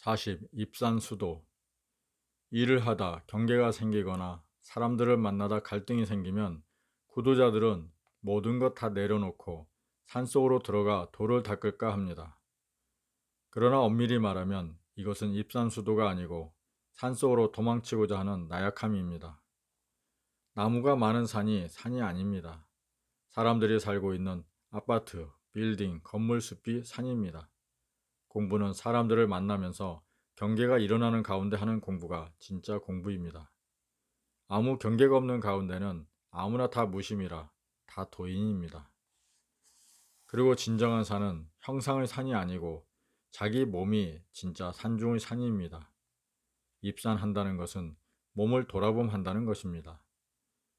40. 입산수도 일을 하다 경계가 생기거나 사람들을 만나다 갈등이 생기면 구도자들은 모든 것 다 내려놓고 산속으로 들어가 돌을 닦을까 합니다. 그러나 엄밀히 말하면 이것은 입산수도가 아니고 산속으로 도망치고자 하는 나약함입니다. 나무가 많은 산이 산이 아닙니다. 사람들이 살고 있는 아파트, 빌딩, 건물 숲이 산입니다. 공부는 사람들을 만나면서 경계가 일어나는 가운데 하는 공부가 진짜 공부입니다. 아무 경계가 없는 가운데는 아무나 다 무심이라 다 도인입니다. 그리고 진정한 산은 형상의 산이 아니고 자기 몸이 진짜 산중의 산입니다. 입산한다는 것은 몸을 돌아봄한다는 것입니다.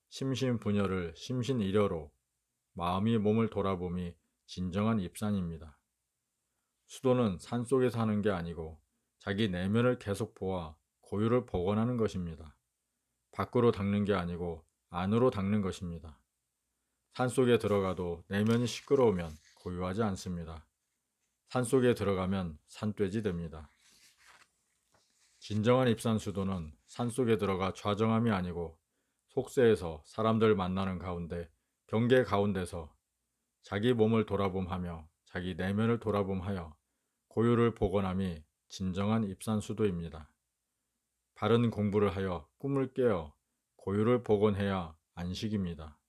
심신 분열을 심신일여로 마음이 몸을 돌아봄이 진정한 입산입니다. 수도는 산 속에 사는 게 아니고 자기 내면을 계속 보아 고유를 복원하는 것입니다. 밖으로 닦는 게 아니고 안으로 닦는 것입니다. 산 속에 들어가도 내면이 시끄러우면 고유하지 않습니다. 산 속에 들어가면 산돼지 됩니다. 진정한 입산 수도는 산 속에 들어가 좌정함이 아니고 속세에서 사람들 만나는 가운데 경계 가운데서 자기 몸을 돌아봄하며 자기 내면을 돌아봄하여 고유를 복원함이 진정한 입산 수도입니다. 바른 공부를 하여 꿈을 깨어 고유를 복원해야 안식입니다.